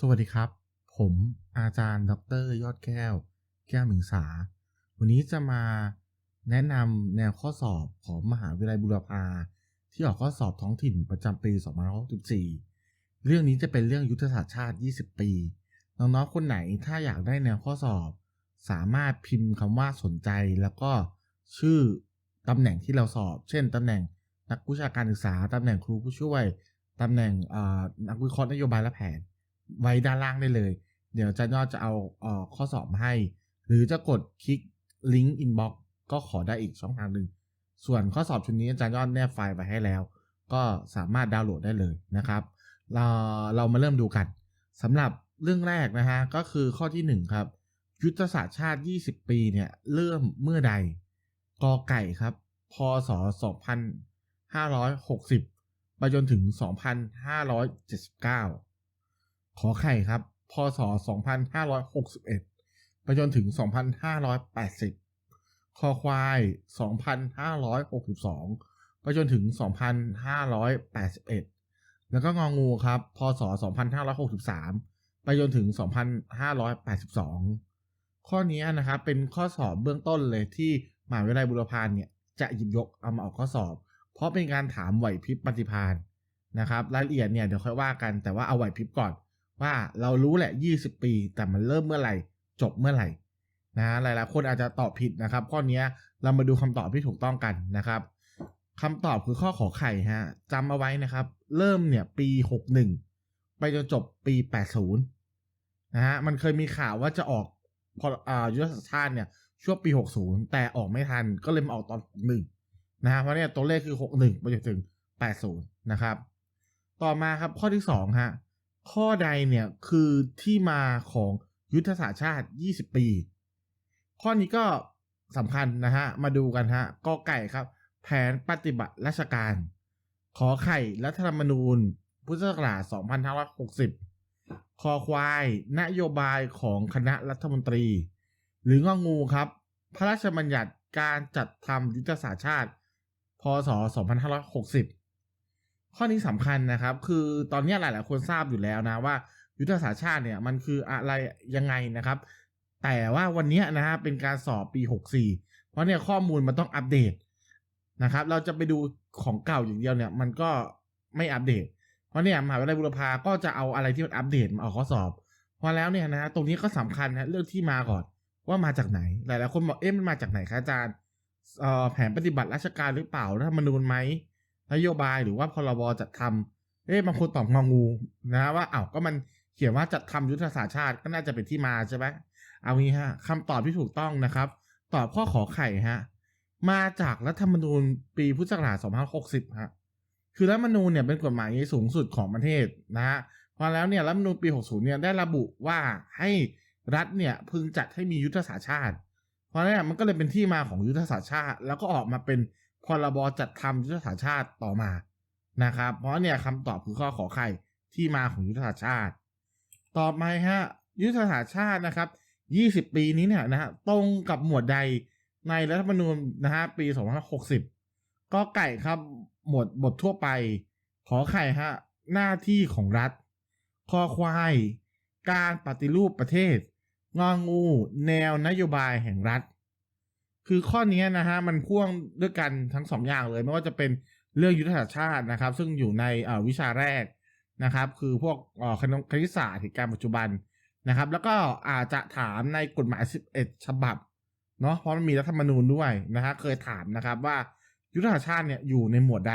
สวัสดีครับ ผมอาจารย์ ดร ยอดแก้ว แก้วหมิงสา วันนี้จะมาแนะนำแนวข้อสอบของมหาวิทยาลัยบุรพาที่ออกข้อสอบท้องถิ่นประจำปี 2564 เรื่องนี้จะเป็นเรื่องยุทธศาสตร์ชาติ 20 ปี น้องๆ คนไหนถ้าอยากได้แนวข้อสอบ สามารถพิมพ์คำว่าสนใจแล้วก็ชื่อตำแหน่งที่เราสอบ เช่นตำแหน่งนักวิชาการศึกษาตำแหน่งครูผู้ช่วยตำแหน่งนักวิเคราะห์นโยบายและแผน ไว้ด้านล่างได้เลย เดี๋ยวอาจารย์ยอดจะเอาเออข้อสอบมาให้ หรือจะกดคลิกลิงก์อินบ็อกก็ขอได้อีกช่องทางหนึ่งส่วนข้อสอบชุดนี้อาจารย์ยอดแนบไฟล์ไปให้แล้ว ก็สามารถดาวน์โหลดได้เลยนะครับ เราเรามาเริ่มดูกันสำหรับเรื่องแรกนะฮะก็คือข้อที่ 1 ครับ ยุทธศาสตร์ชาติ 20 ปีเนี่ยเริ่มเมื่อใดกอไก่ครับพศ 2560 ไปจนถึง 2579 ขอไข่ครับ พศ 2561 ไปจนถึง 2580 คอควาย 2562 ไปจนถึง 2581 แล้วก็งองูครับ พศ 2563 ไปจนถึง 2582 ข้อนี้นะครับเป็นข้อสอบเบื้องต้นเลยที่มหาวิทยาลัยบุรพานเนี่ยจะหยิบยกเอามาออกข้อสอบ เพราะเป็นการถามไหวพริบปฏิภาณนะครับ รายละเอียดเนี่ยเดี๋ยวค่อยว่ากันแต่ว่าเอาไหวพริบก่อน ว่าเรารู้แหละ 20 ปี แต่มันเริ่มเมื่อไหร่ จบเมื่อไหร่นะหลายๆคนอาจจะตอบผิดนะครับ ข้อนี้เรามาดูคำตอบที่ถูกต้องกันนะครับคำตอบคือข้อขอไข่ฮะจำเอาไว้นะครับ เริ่มเนี่ยปี 61 ไปจนจบปี 80นะฮะมันเคยมีข่าวว่าจะออกพออ่ายุทธศาสตร์ชาติเนี่ยช่วงปี 60 แต่ออกไม่ทันก็เลยมาออกตอน 61นะฮะเพราะเนี่ยตัวเลขคือ 61 ไปจนถึง 80 นะครับ ต่อมาครับข้อที่2ฮะ ข้อใดเนี่ยคือที่มาของยุทธศาสตร์ชาติ 20 ปี ข้อนี้ก็สำคัญนะฮะ มาดูกันฮะกอไก่ครับ แผนปฏิบัติราชการ ขอไข่รัฐธรรมนูญ พุทธศักราช 2560 คอควาย นโยบายของคณะรัฐมนตรี หรืององูครับ พระราชบัญญัติการจัดทำยุทธศาสตร์ชาติ พศ 2560 ข้อนี้สำคัญนะครับ คือตอนนี้หลายๆคนทราบอยู่แล้วนะว่า ยุทธศาสตร์ชาติเนี่ยมันคืออะไรยังไงนะครับ แต่ว่าวันนี้นะฮะเป็นการสอบปี 64 เพราะเนี่ยข้อมูลมันต้องอัปเดตนะครับ เราจะไปดูของเก่าอย่างเดียวเนี่ย มันก็ไม่อัปเดต เพราะเนี่ยมหาวิทยาลัยบุรพาก็จะเอาอะไรที่มันอัปเดตมาออกข้อสอบเพราะแล้วเนี่ยนะฮะตรงนี้ก็สำคัญนะเรื่องที่มาก่อนว่ามาจากไหน หลายๆคนบอกเอ๊ะมันมาจากไหนคะอาจารย์เอ่อแผนปฏิบัติราชการหรือเปล่ารัฐธรรมนูญไหม นโยบายหรือว่าพรบจัดทำเอ๊ะบางคนตอบงองูนะว่าอ้าวก็มันเขียนว่าจัดทำยุทธศาสตร์ชาติก็น่าจะเป็นที่มาใช่ไหมเอางี้ฮะคำตอบที่ถูกต้องนะครับ ตอบข้อขอไข่ฮะมาจากรัฐธรรมนูญปีพุทธศักราช2560 ฮะ คือรัฐธรรมนูญเนี่ยเป็นกฎหมายสูงสุดของประเทศนะฮะ พอแล้วเนี่ยรัฐธรรมนูญปี 60 เนี่ยได้ระบุว่าให้รัฐเนี่ยพึงจัดให้มียุทธศาสตร์ชาติ เพราะนั้นมันก็เลยเป็นที่มาของยุทธศาสตร์ชาติ แล้วก็ออกมาเป็น พรบจัดทำยุทธศาสตร์ชาติต่อมานะครับ เพราะเนี่ยคำตอบคือข้อขอไข่ที่มาของยุทธศาสตร์ชาติ ต่อมาฮะยุทธศาสตร์ชาตินะครับ 20 ปีนี้เนี่ยนะฮะตรงกับหมวดใดในรัฐธรรมนูญนะฮะปี 2560 ก็ไก่ครับหมวดบททั่วไป ขอไข่ฮะหน้าที่ของรัฐคอควาย การปฏิรูปประเทศ งองูแนวนโยบายแห่งรัฐ คือข้อนี้นะฮะมันพ่วงด้วยกันทั้งสองอย่างเลย ไม่ว่าจะเป็นเรื่องยุทธศาสตร์ชาตินะครับ ซึ่งอยู่ในวิชาแรกนะครับ คือพวกคณิตศาสตร์เหตุการณ์ปัจจุบันนะครับ แล้วก็อาจจะถามในกฎหมาย 11 ฉบับเนาะเพราะมันมีรัฐธรรมนูญด้วยนะฮะเคยถามนะครับว่ายุทธศาสตร์ชาติเนี่ยอยู่ในหมวดใด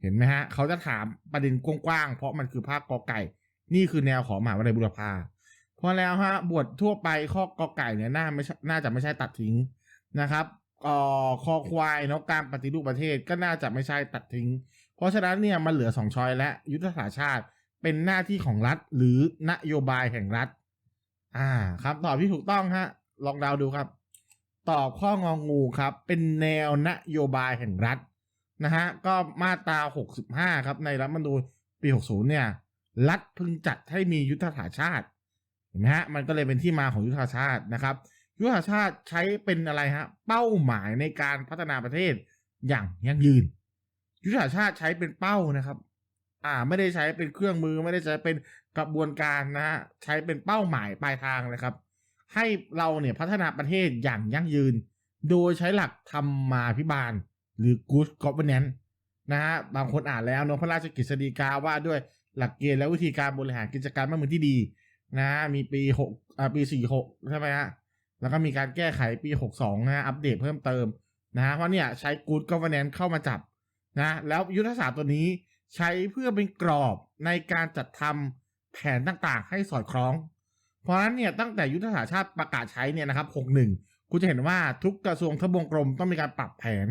เห็นไหมฮะเขาจะถามประเด็นกว้างๆเพราะมันคือภาคกอไก่ นี่คือแนวของมหาวิทยาลัยบุรพาพอแล้วฮะบททั่วไปข้อกอไก่เนี่ยน่าไม่น่าจะไม่ใช่ตัดทิ้ง นะครับออคอควายเนาะการปฏิรูปประเทศก็น่าจะไม่ใช่ตัดทิ้ง เพราะฉะนั้นเนี่ยมันเหลือสองช้อยและยุทธศาสตร์ชาติเป็นหน้าที่ของรัฐ หรือนโยบายแห่งรัฐ อ่าครับตอบที่ถูกต้องฮะ ลองเดาดูครับ ตอบข้ององูครับ เป็นแนวนโยบายแห่งรัฐนะฮะก็มาตรา65 ครับ ในรัฐธรรมนูญปี 60 เนี่ย รัฐพึงจัดให้มียุทธศาสตร์ชาติเห็นไหมฮะมันก็เลยเป็นที่มาของยุทธศาสตร์ชาตินะครับ ยุทธศาสตร์ใช้เป็นอะไรฮะ เป้าหมายในการพัฒนาประเทศอย่างยั่งยืน ยุทธศาสตร์ใช้เป็นเป้านะครับ อ่า ไม่ได้ใช้เป็นเครื่องมือไม่ได้ใช้เป็นกระบวนการนะฮะใช้เป็นเป้าหมายปลายทางเลยครับ ให้เราเนี่ยพัฒนาประเทศอย่างยั่งยืน โดยใช้หลักธรรมาภิบาล หรือ good governance นะฮะบางคนอ่านแล้วเนอะพระราชกฤษฎีกาว่าด้วยหลักเกณฑ์และวิธีการบริหารกิจการบ้านเมืองที่ดี นะมีปีหกอ่าปีสี่หกใช่ไหมฮะ แล้วก็มีการแก้ไขปีหกสองนะอัปเดตเพิ่มเติมนะฮะเพราะเนี่ยใช้ good governance เข้ามาจับนะแล้วยุทธศาสตร์ตัวนี้ใช้เพื่อเป็นกรอบในการจัดทำแผนต่างๆ ให้สอดคล้อง เพราะฉะนั้นเนี่ยตั้งแต่ยุทธศาสตร์ชาติประกาศใช้เนี่ยนะครับ 61 คุณจะเห็นว่าทุกกระทรวงทบวงกรมต้องมีการปรับแผน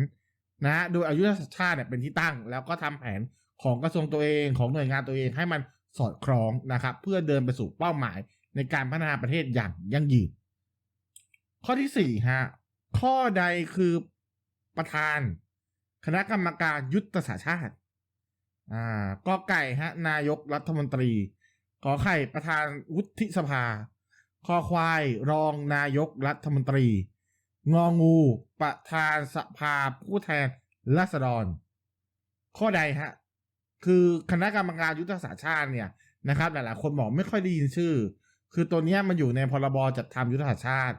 นะฮะโดยอายุทธศาสตร์ชาติเนี่ยเป็นที่ตั้ง แล้วก็ทำแผนของกระทรวงตัวเองของหน่วยงานตัวเองให้มันสอดคล้องนะครับ เพื่อเดินไปสู่เป้าหมายในการพัฒนาประเทศอย่างยั่งยืน ข้อที่สี่ฮะ ข้อใดคือประธาน คณะกรรมการยุทธศาสตร์ชาติ อ่ากอไก่ฮะ นายกรัฐมนตรี ขอไข่ประธานวุฒิสภา คอควายรองนายกรัฐมนตรี งองู ประธานสภาผู้แทนราษฎร ข้อใดฮะ คือคณะกรรมการยุทธศาสตร์ชาติเนี่ยนะครับ หลายๆ คนบอกไม่ค่อยได้ยินชื่อ คือตัวเนี้ยมันอยู่ในพรบจัดทำยุทธศาสตร์ชาติ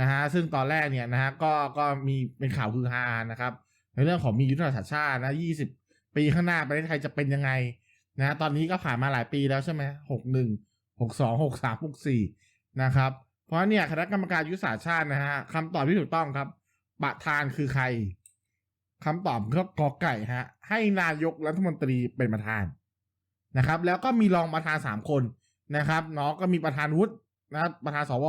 นะฮะซึ่งตอนแรกเนี่ยนะฮะก็ก็มีเป็นข่าวคือฮานะครับในเรื่องของมียุทธศาสตร์ชาตินะยี่สิบปีข้างหน้าประเทศไทยจะเป็นยังไงนะตอนนี้ก็ผ่านมาหลายปีแล้วใช่ไหมหกหนึ่งหกสองหกสามหกสี่นะครับ เพราะเนี่ยคณะกรรมการยุทธศาสตร์ชาตินะฮะคำตอบที่ถูกต้องครับประธานคือใครคำตอบคือกอไก่ฮะ ให้นายกรัฐมนตรีเป็นประธานนะครับ แล้วก็มีรองประธานสามคนนะครับเนาะก็มีประธานวุฒินะประธานสว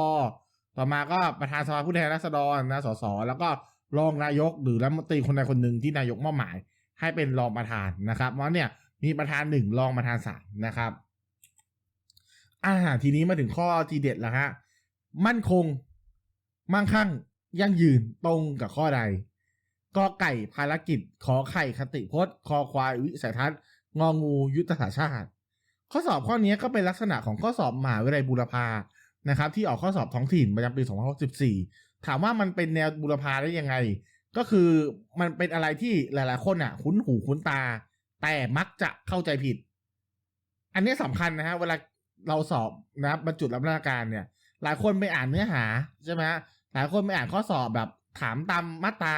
ต่อมาก็ประธานสภาผู้แทนราษฎรนะสสแล้วก็รองนายกหรือรัฐมนตรีคนใดคนหนึ่งที่นายกมอบหมาย ให้เป็นรองประธานนะครับเพราะเนี่ยมีประธานหนึ่งรองประธานสามนะครับอ่าทีนี้มาถึงข้อทีเด็ดแล้วฮะมั่นคง มั่งคั่ง ยั่งยืนตรงกับข้อใดกอไก่ภารกิจ ขอไข่คติพจน์คอควายวิสัยทัศน์งองูยุทธศาสตร์ชาติ ข้อสอบข้อนี้ก็เป็นลักษณะของข้อสอบมหาวิทยาลัยบูรพา นะครับที่ออกข้อสอบท้องถิ่นประจำปี2564 ถามว่ามันเป็นแนวบูรพาได้ยังไง ก็คือมันเป็นอะไรที่หลาย ๆ คนอะ คุ้นหูคุ้นตา แต่มักจะเข้าใจผิด อันนี้สำคัญนะฮะเวลาเราสอบนะครับบรรจุรับราชการเนี่ย หลายคนไปอ่านเนื้อหาใช่ไหมฮะหลายคนไปอ่านข้อสอบแบบถามตามมาตรา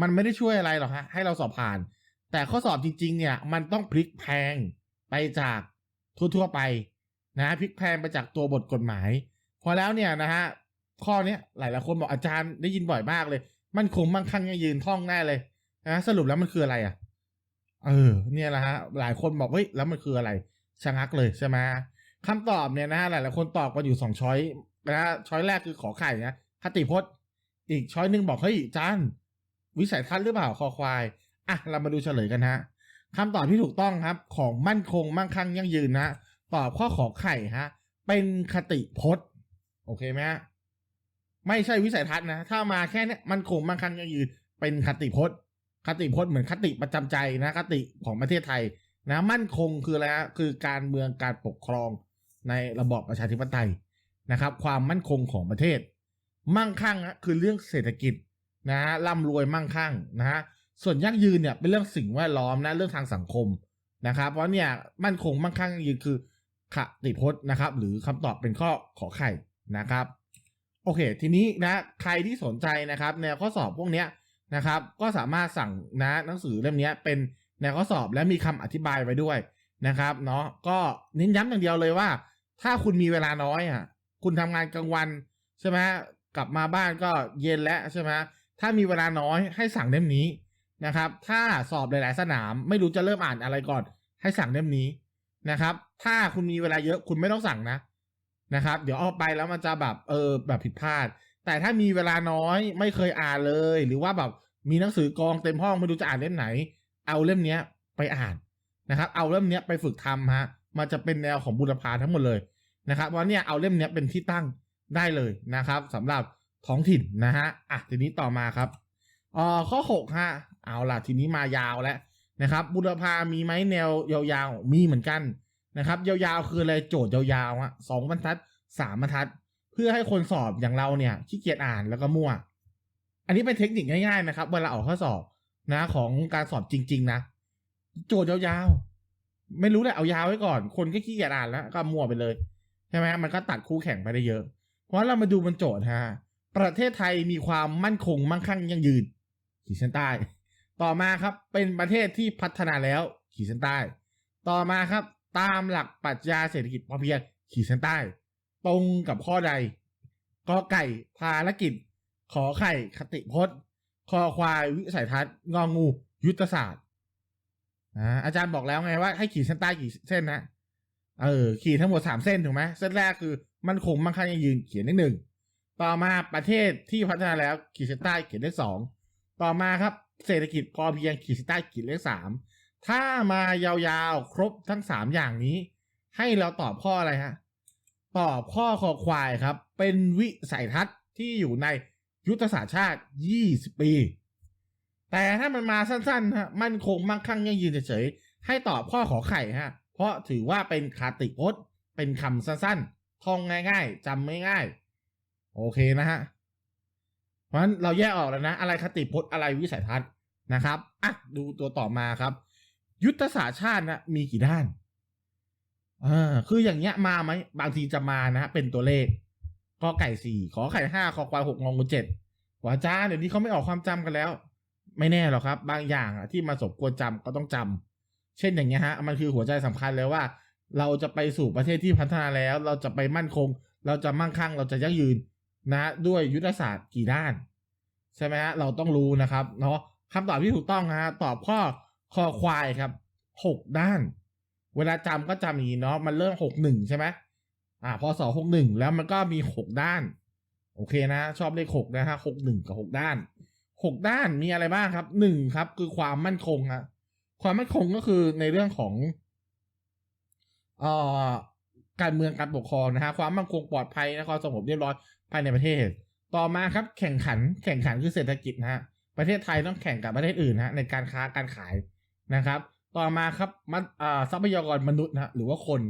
มันไม่ได้ช่วยอะไรหรอกฮะให้เราสอบผ่าน แต่ข้อสอบจริง ๆ เนี่ย มันต้องพลิกแพงไปจากทั่ว ๆ ไป นะพลิกแพลงไปจากตัวบทกฎหมาย พอแล้วเนี่ยนะฮะข้อเนี้ยหลายๆคนบอกอาจารย์ได้ยินบ่อยมากเลย มันคงมั่งคั่งยังยืนท่องแน่เลยนะสรุปแล้วมันคืออะไรอะ เออ เนี่ยแหละฮะหลายคนบอกเฮ้ยแล้วมันคืออะไรชะงักเลยใช่ไหมคำตอบเนี่ยนะฮะหลายๆคนตอบกันอยู่สองช้อยนะฮะช้อยแรกคือขอไข่นะคติพจน์ อีกช้อยหนึ่งบอกเฮ้ยอาจารย์วิสัยทัศน์หรือเปล่าคอควายอะเรามาดูเฉลยกันฮะคำตอบที่ถูกต้องครับ ของมั่นคงมั่งคั่งยั่งยืนนะ ตอบข้อขอไข่ฮะ เป็นคติพจน์ โอเคไหมฮะไม่ใช่วิสัยทัศน์นะ ถ้ามาแค่เนี้ยมันคงมั่งคั่งยังยืน เป็นคติพจน์ คติพจน์เหมือนคติประจำใจนะ คติของประเทศไทยนะมั่นคงคืออะไรฮะคือการเมืองการปกครองในระบอบประชาธิปไตยนะครับ ความมั่นคงของประเทศ มั่งคั่งนะคือเรื่องเศรษฐกิจนะฮะร่ำรวยมั่งคั่งนะฮะส่วนยั่งยืนเนี่ยเป็นเรื่องสิ่งแวดล้อมนะเรื่องทางสังคมนะครับ เพราะเนี่ยมั่นคงมั่งคั่งยืนคือ คติพจน์นะครับ หรือคำตอบเป็นข้อขอไข่นะครับ โอเค ทีนี้นะใครที่สนใจนะครับแนวข้อสอบพวกเนี้ยนะครับ ก็สามารถสั่งนะหนังสือเล่มนี้เป็นแนวข้อสอบและมีคำอธิบายไว้ด้วยนะครับเนาะก็เน้นย้ำอย่างเดียวเลยว่า ถ้าคุณมีเวลาน้อยอะคุณทำงานกลางวันใช่ไหมกลับมาบ้านก็เย็นแล้วใช่ไหมถ้ามีเวลาน้อยให้สั่งเล่มนี้นะครับ ถ้าสอบหลาย ๆ สนามไม่รู้จะเริ่มอ่านอะไรก่อน ให้สั่งเล่มนี้นะครับ ถ้าคุณมีเวลาเยอะคุณไม่ต้องสั่งนะนะครับ เดี๋ยวเอาไปแล้วมันจะแบบเออแบบผิดพลาด แต่ถ้ามีเวลาน้อยไม่เคยอ่านเลย หรือว่าแบบมีหนังสือกองเต็มห้องไม่รู้จะอ่านเล่มไหน เอาเล่มเนี้ยไปอ่านนะครับ เอาเล่มเนี้ยไปฝึกทำฮะ มันจะเป็นแนวของบุรพาทั้งหมดเลยนะครับเพราะเนี่ยเอาเล่มเนี้ยเป็นที่ตั้งได้เลยนะครับสำหรับท้องถิ่นนะฮะอะทีนี้ต่อมาครับอ่อข้อหกฮะเอาล่ะทีนี้มายาวแล้วนะครับ บุรพามีไหมแนวยาวๆมีเหมือนกัน นะครับ ยาวๆคืออะไรโจทย์ยาวๆฮะสองบรรทัดสามบรรทัด เพื่อให้คนสอบอย่างเราเนี่ยขี้เกียจอ่านแล้วก็มั่ว อันนี้เป็นเทคนิคง่ายๆนะครับเวลาออกข้อสอบนะของการสอบจริง ๆ นะ โจทย์ยาวๆ ไม่รู้แหละเอายาวไว้ก่อน คนก็ขี้เกียจอ่านแล้ว ก็มั่วไปเลยใช่ไหมมันก็ตัดคู่แข่งไปได้เยอะ เพราะเรามาดูบนโจทย์ฮะประเทศไทยมีความมั่นคงมั่งคั่งยั่งยืน ขีดเส้นใต้ ต่อมาครับเป็นประเทศที่พัฒนาแล้ว ขีดเส้นใต้ ต่อมาครับ ตามหลักปรัชญาเศรษฐกิจพอเพียงขีดเส้นใต้ ตรงกับข้อใดกอไก่ภารกิจ ขอไข่คติพจน์คอควายวิสัยทัศน์งองู ยุทธศาสตร์อ่าอาจารย์บอกแล้วไงว่าให้ขีดเส้นใต้กี่เส้นนะเออ ขีดทั้งหมดสามเส้นถูกไหมเส้นแรกคือมันคงมั่งคั่งยั่งยืนเขียนได้หนึ่งต่อมาประเทศที่พัฒนาแล้วขีดเส้นใต้เขียนได้สองต่อมาครับ เศรษฐกิจพอเพียงขีดเส้นใต้เขียนเลขสาม ถ้ามายาวๆ ครบทั้งสามอย่างนี้ ให้เราตอบข้ออะไรฮะ ตอบข้อคอควายครับ เป็นวิสัยทัศน์ที่อยู่ในยุทธศาสตร์ชาติ 20 ปี แต่ถ้ามันมาสั้นๆฮะมันคงมั่งคั่งยั่งยืนเฉยๆ ให้ตอบข้อขอไข่ฮะ เพราะถือว่าเป็นคาติพจน์ เป็นคำสั้นๆ ท่องง่ายๆจำไม่ง่าย โอเคนะฮะ เพราะฉะนั้นเราแยกออกแล้วนะ อะไรคติพจน์อะไรวิสัยทัศน์นะครับ อะ ดูตัวต่อมาครับ ยุทธศาสตร์ชาตินะมีกี่ด้านอ่าคืออย่างเงี้ยมาไหมบางทีจะมานะเป็นตัวเลขกอไก่สี่ขอไข่ห้าคอควายหกงองูเจ็ดหัวจ้าเดี๋ยวนี้เขาไม่ออกความจำกันแล้ว ไม่แน่หรอกครับ บางอย่างอะที่มาสมควรจำก็ต้องจำเช่นอย่างเงี้ยฮะ มันคือหัวใจสำคัญเลยว่า เราจะไปสู่ประเทศที่พัฒนาแล้ว เราจะไปมั่นคง เราจะมั่งคั่งเราจะยั่งยืนนะด้วยยุทธศาสตร์กี่ด้าน ใช่ไหมฮะเราต้องรู้นะครับเนาะคำตอบที่ถูกต้องฮะตอบข้อ คอควายครับหกด้าน เวลาจำก็จำอย่างนี้เนาะมันเริ่มหกหนึ่งใช่ไหมอ่าพศหกหนึ่งแล้วมันก็มีหกด้าน โอเคนะ ชอบเลขหกนะฮะหกหนึ่งกับหกด้านหกด้านมีอะไรบ้างครับหนึ่งครับ คือความมั่นคงฮะความมั่นคงก็คือในเรื่องของเอ่อการเมืองการปกครองนะฮะความมั่นคงปลอดภัยและความสงบเรียบร้อยภายในประเทศ ต่อมาครับ แข่งขัน แข่งขันคือเศรษฐกิจนะฮะประเทศไทยต้องแข่งกับประเทศอื่นฮะในการค้าการขาย นะครับ ต่อมาครับมันอ่าทรัพยากรมนุษย์นะหรือว่าคน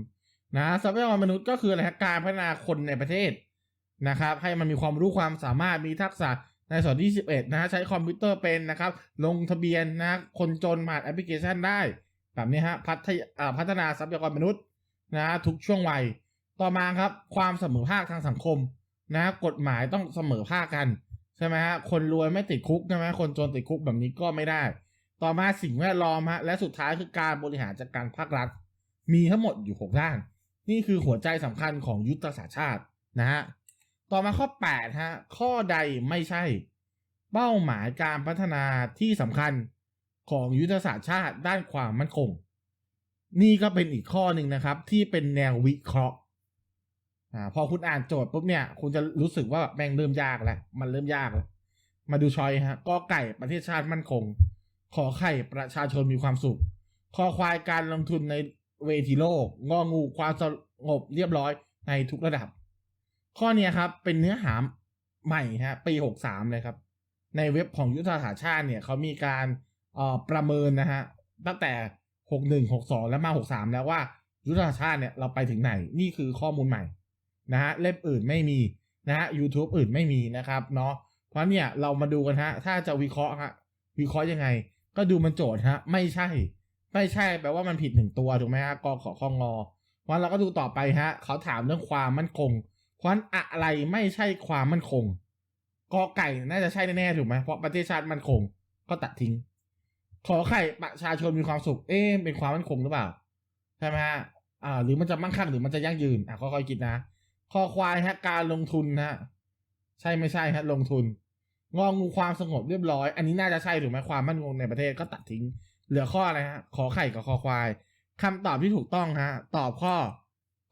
นะทรัพยากรมนุษย์ก็คืออะไรการพัฒนาคนในประเทศนะครับ ให้มันมีความรู้ความสามารถมีทักษะในส่วนที่ 11 นะฮะใช้คอมพิวเตอร์เป็นนะครับ ลงทะเบียนนะคนจนผ่านแอปพลิเคชันได้ แบบนี้ฮะพัฒยอ่าพัฒนาทรัพยากรมนุษย์นะทุกช่วงวัย ต่อมาครับความเสมอภาคทางสังคมนะกฎหมายต้องเสมอภาคกัน ใช่ไหมฮะคนรวยไม่ติดคุกใช่ไหมคนจนติดคุกแบบนี้ก็ไม่ได้ ต่อมาสิ่งแวดล้อมฮะและสุดท้ายคือการบริหารจัดการภาครัฐ มีทั้งหมดอยู่หกด้าน นี่คือหัวใจสำคัญของยุทธศาสตร์ชาตินะฮะต่อมาข้อ8ฮะข้อใดไม่ใช่ เป้าหมายการพัฒนาที่สำคัญของยุทธศาสตร์ชาติด้านความมั่นคง นี่ก็เป็นอีกข้อหนึ่งนะครับ ที่เป็นแนววิเคราะห์อ่าพอคุณอ่านโจทย์ปุ๊บเนี่ย คุณจะรู้สึกว่าแบบแม่งเริ่มยากแล้ว มันเริ่มยากแล้ว มาดูชอยฮะกอไก่ประเทศชาติมั่นคง ขอไข่ประชาชนมีความสุข คอควายการลงทุนในเวทีโลก งองูความสงบเรียบร้อยในทุกระดับ ข้อนี้ครับเป็นเนื้อหาใหม่ฮะปีหกสามเลยครับ ในเว็บของยุทธศาสตร์ชาติเนี่ยเขามีการออประเมินนะฮะตั้งแต่หกหนึ่งหกสองแล้วมาหกสามแล้วว่ายุทธศาสตร์ชาติเนี่ยเราไปถึงไหนนี่คือข้อมูลใหม่นะฮะเล่มอื่นไม่มีนะฮะ YouTube อื่นไม่มีนะครับเนาะเพราะเนี่ยเรามาดูกันฮะ ถ้าจะวิเคราะห์ฮะวิเคราะห์ยังไง ก็ดูมันโจทย์ฮะ ไม่ใช่ ไม่ใช่แปลว่ามันผิดหนึ่งตัวถูกไหมฮะกอขอข้องอเพราะเราก็ดูต่อไปฮะ เขาถามเรื่องความมั่นคงเพราะอะไรไม่ใช่ความมั่นคงกอไก่น่าจะใช่แน่ๆถูกไหมเพราะประเทศชาติมั่นคง ก็ตัดทิ้ง ขอไข่ประชาชนมีความสุข เอ๊ะเป็นความมั่นคงหรือเปล่าใช่ไหมฮะอ่า หรือมันจะมั่งคั่งหรือมันจะยั่งยืนอะค่อยๆคิดนะคอควายฮะการลงทุนนะฮะใช่ไม่ใช่ฮะลงทุน งองูความสงบเรียบร้อย อันนี้น่าจะใช่ถูกไหมความมั่นคงในประเทศก็ตัดทิ้ง เหลือข้ออะไรฮะ ขอไข่กับคอควายคำตอบที่ถูกต้องฮะ ตอบข้อ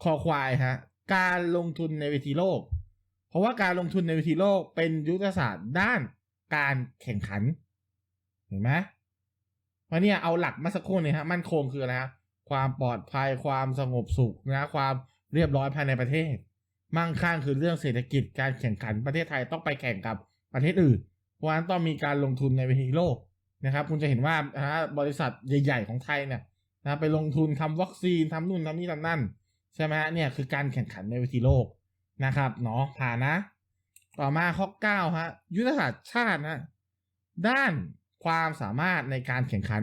คอควายฮะ การลงทุนในเวทีโลก เพราะว่าการลงทุนในเวทีโลกเป็นยุทธศาสตร์ด้านการแข่งขัน เห็นไหมเพราะเนี่ยเอาหลักมาสักครู่นี่ยฮะ มั่นคงคืออะไรฮะ ความปลอดภัย ความสงบสุขนะ ความเรียบร้อยภายในประเทศ มั่งคั่งคือเรื่องเศรษฐกิจ การแข่งขันประเทศไทยต้องไปแข่งกับ ประเทศอื่น เพราะฉะนั้นต้องมีการลงทุนในเวทีโลกนะครับ คุณจะเห็นว่าบริษัทใหญ่ๆของไทยเนี่ยนะไปลงทุนทำวัคซีนทำนู่นทำนี่ทำนั่นใช่ไหมฮะเนี่ยคือการแข่งขันในเวทีโลกนะครับเนาะผ่านนะ ต่อมาข้อ9ฮะยุทธศาสตร์ชาตินะด้านความสามารถในการแข่งขัน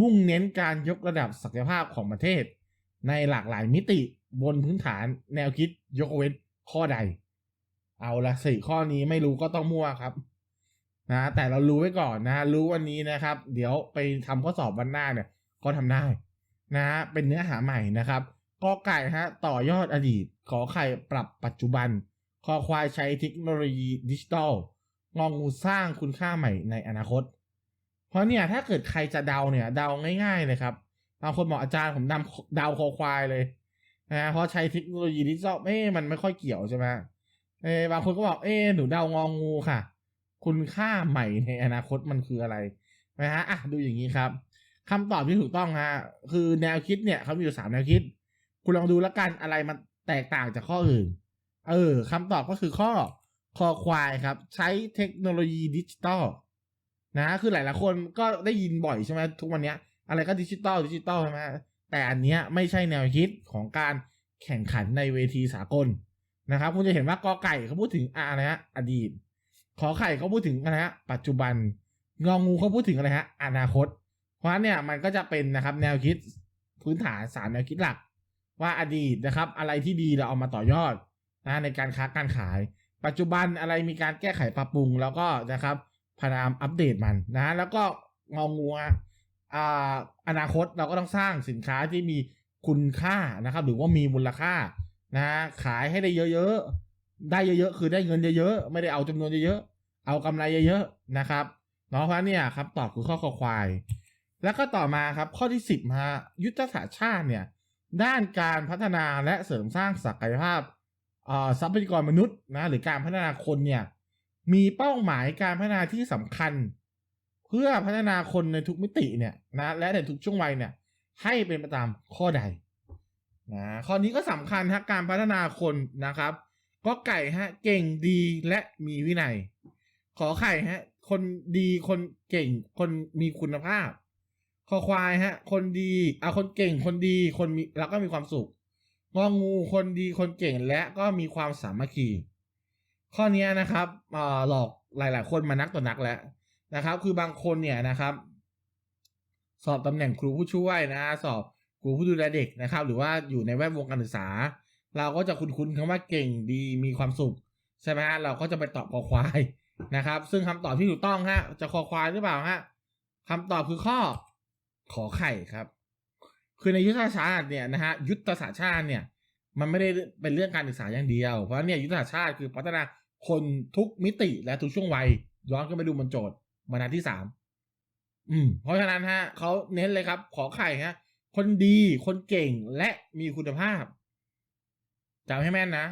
มุ่งเน้นการยกระดับศักยภาพของประเทศ ในหลากหลายมิติบนพื้นฐานแนวคิดยกเว้นข้อใด เอาละสี่ข้อนี้ไม่รู้ก็ต้องมั่วครับนะแต่เรารู้ไว้ก่อนนะ รู้วันนี้นะครับ เดี๋ยวไปทำข้อสอบวันหน้าเนี่ย ก็ทำได้นะฮะเป็นเนื้อหาใหม่นะครับกอไก่ฮะต่อยอดอดีต ขอไข่ปรับปัจจุบันคอควายใช้เทคโนโลยีดิจิตอลงองูสร้างคุณค่าใหม่ในอนาคต เพราะเนี่ยถ้าเกิดใครจะเดาเนี่ย เดาง่ายๆเลยครับบางคนบอกอาจารย์ผมดำเดาคอควายเลยนะเพราะใช้เทคโนโลยีดิจิตอลเอ๊ะมันไม่ค่อยเกี่ยวใช่ไหม เออบางคนก็บอกเอ๊ะหนูเดางองูค่ะ คุณค่าใหม่ในอนาคตมันคืออะไรนะฮะอะดูอย่างนี้ครับคำตอบที่ถูกต้องฮะคือแนวคิดเนี่ยเขามีอยู่สามแนวคิด คุณลองดูแล้วกันอะไรมันแตกต่างจากข้ออื่น เออคำตอบก็คือข้อคอควายครับ ใช้เทคโนโลยีดิจิตอลนะ คือหลายๆคนก็ได้ยินบ่อยใช่ไหมทุกวันเนี้ยอะไรก็ดิจิตอลดิจิตอลใช่ไหมแต่อันเนี้ยไม่ใช่แนวคิดของการแข่งขันในเวทีสากล นะครับ คุณจะเห็นว่ากอไก่เขาพูดถึงอะไรฮะอดีต ขอไข่เขาพูดถึงอะไรฮะปัจจุบันงองูเขาพูดถึงอะไรฮะอนาคต เพราะนั้นเนี่ยมันก็จะเป็นนะครับแนวคิดพื้นฐานสามแนวคิดหลัก ว่าอดีตนะครับ อะไรที่ดีเราเอามาต่อยอดนะในการค้าการขาย ปัจจุบันอะไรมีการแก้ไขปรับปรุง แล้วก็นะครับพยายามอัปเดตมันนะแล้วก็งองูอ่าอนาคตเราก็ต้องสร้างสินค้าที่มีคุณค่านะครับ หรือว่ามีมูลค่า นะขายให้ได้เยอะๆ ได้เยอะๆ คือได้เงินเยอะๆ ไม่ได้เอาจำนวนเยอะๆ เอากำไรเยอะๆ นะครับเนาะเพราะเนี่ยครับตอบคือข้อคอควาย แล้วก็ต่อมาครับข้อที่สิบฮะยุทธศาสตร์ชาติเนี่ยด้านการพัฒนาและเสริมสร้างศักยภาพทรัพยากรมนุษย์นะหรือการพัฒนาคนเนี่ยมีเป้าหมายการพัฒนาที่สำคัญ เพื่อพัฒนาคนในทุกมิติเนี่ยนะและในทุกช่วงวัยเนี่ยให้เป็นไปตามข้อใด นะข้อนี้ก็สำคัญฮะการพัฒนาคนนะครับก็ไก่ฮะเก่งดีและมีวินัย ขอไข่ฮะ คนดีคนเก่ง คนมีคุณภาพ คอควายฮะ คนดีเอาคนเก่งคนดีคนมีแล้วก็มีความสุขงองูคนดีคนเก่งและก็มีความสามัคคีข้อนี้นะครับหลอกหลาย ๆ คนมานักต่อนักแล้วนะครับ คือบางคนเนี่ยนะครับ สอบตำแหน่งครูผู้ช่วยนะ สอบ ครูผู้ดูแลเด็กนะครับ หรือว่าอยู่ในแวดวงการศึกษา เราก็จะคุ้นๆคำว่าเก่งดีมีความสุขใช่ไหมฮะเราก็จะไปตอบคอควายนะครับ ซึ่งคำตอบที่ถูกต้องฮะ จะคอควายหรือเปล่าฮะคำตอบคือข้อขอไข่ครับ คือในยุทธศาสตร์ชาติเนี่ยนะฮะยุทธศาสตร์ชาติเนี่ยมันไม่ได้เป็นเรื่องการศึกษาอย่างเดียว เพราะเนี่ยยุทธศาสตร์ชาติคือพัฒนาคนทุกมิติและทุกช่วงวัย ย้อนขึ้นไปดูบนโจทย์บรรทัดที่สามอืมเพราะฉะนั้นฮะเขาเน้นเลยครับ ขอไข่ฮะ คนดีคนเก่งและมีคุณภาพจำให้แม่นนะ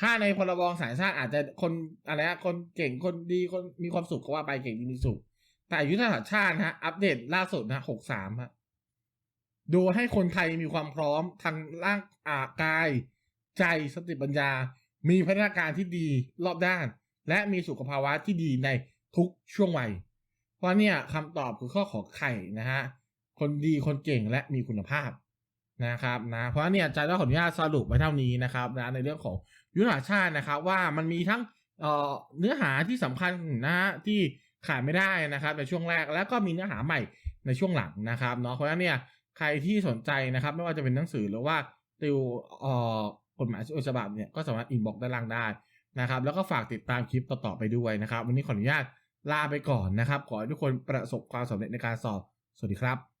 ค่าในพรบสายชาติอาจจะคนอะไรนะคนเก่งคนดีคนมีความสุขก็ว่าไปเก่งมีสุข แต่ยุทธศาสตร์ชาติฮะอัปเดตล่าสุดนะหกสามฮะดูให้คนไทยมีความพร้อมทางร่างอากาย ใจสติปัญญา มีพัฒนาการที่ดีรอบด้าน และมีสุขภาวะที่ดีในทุกช่วงวัย เพราะเนี่ยคำตอบคือข้อขอไข่นะฮะ คนดีคนเก่งและมีคุณภาพนะครับนะเพราะเนี่ยอาจารย์ก็ขออนุญาตสรุปไว้เท่านี้นะครับนะในเรื่องของยุทธศาสตร์ชาตินะครับ ว่ามันมีทั้งเอ่อเนื้อหาที่สำคัญนะฮะที่ขาดไม่ได้นะครับในช่วงแรกแล้วก็มีเนื้อหาใหม่ในช่วงหลังนะครับเนาะเพราะฉะนั้นเนี่ยใครที่สนใจนะครับไม่ว่าจะเป็นหนังสือหรือว่าติวเอ่อกฎหมายฉบับเนี่ยก็สามารถอินบ็อกซ์ด้านล่างได้นะครับ แล้วก็ฝากติดตามคลิปต่อๆไปด้วยนะครับ วันนี้ขออนุญาตลาไปก่อนนะครับ ขอให้ทุกคนประสบความสำเร็จในการสอบ สวัสดีครับ